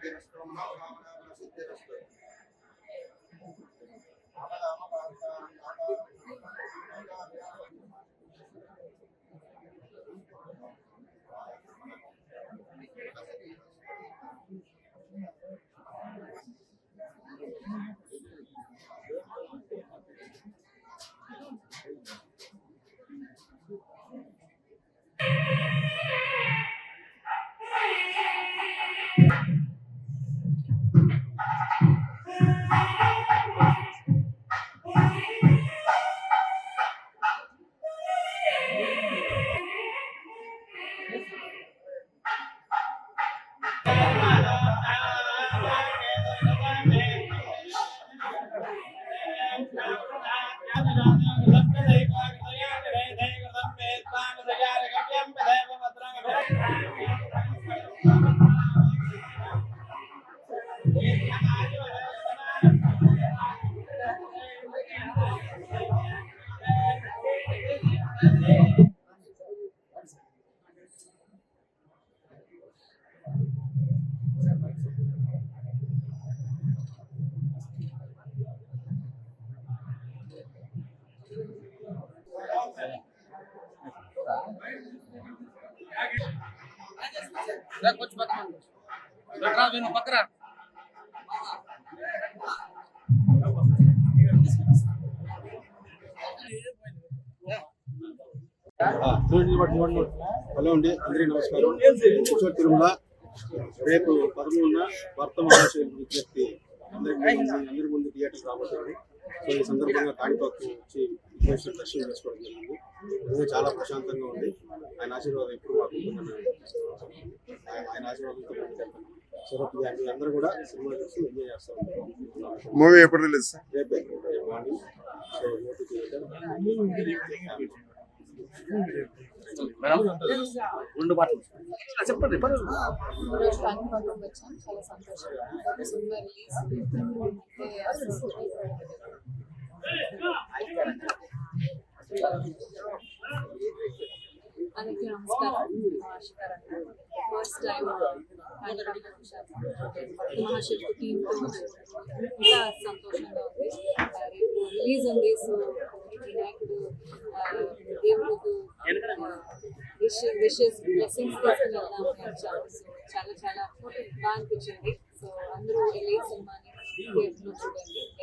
de nuestro mamá, de nuestro Да, хоть в окно. Да, правильно, покрасить. Hello అండి అందరికీ నమస్కారం. ఈశ్వర్ తిరుమల రేపు పదమూడున భర్త మహాశయులు విజ్ఞప్తి. అందరి ముందు అందరి ముందు థియేటర్ రాబోతుంది. సో ఈ సందర్భంగా కాణిపాకు వచ్చి విఘ్నేశ్వర దర్శనం చేసుకోవడం జరిగింది. ఇది చాలా ప్రశాంతంగా ఉంది. ఆయన ఆశీర్వాదం ఎప్పుడు మాకు ఆయన ఆయన ఆశీర్వాదంతో. సో అందరూ కూడా సినిమా చూసి ఎంజాయ్ చేస్తాం మూవీ ఎప్పుడు రిలీజ్? రేపే రేపు మార్నింగ్. సో ఓటీటీ మేడం రెండు మాటలు చెప్పండి పర్వాలేదు. ఈరోజు కాణిపాకం వచ్చాం చాలా సంతోషంగా సినిమా రిలీజ్ అంటే అసలు అందరికీ నమస్కారం ఆశికారం ఫస్ట్ టైం హైదరాబాద్ వచ్చాము మహాశిల్ప టీంతో ఇంకా సంతోషంగా ఉంది రేపు రిలీజ్ ఉంది సో వినాయకుడు మీకు విషెస్ విషెస్ చాలా చాలా బాగా అనిపించింది. సో అందరూ వెళ్ళి సినిమాని చూడండి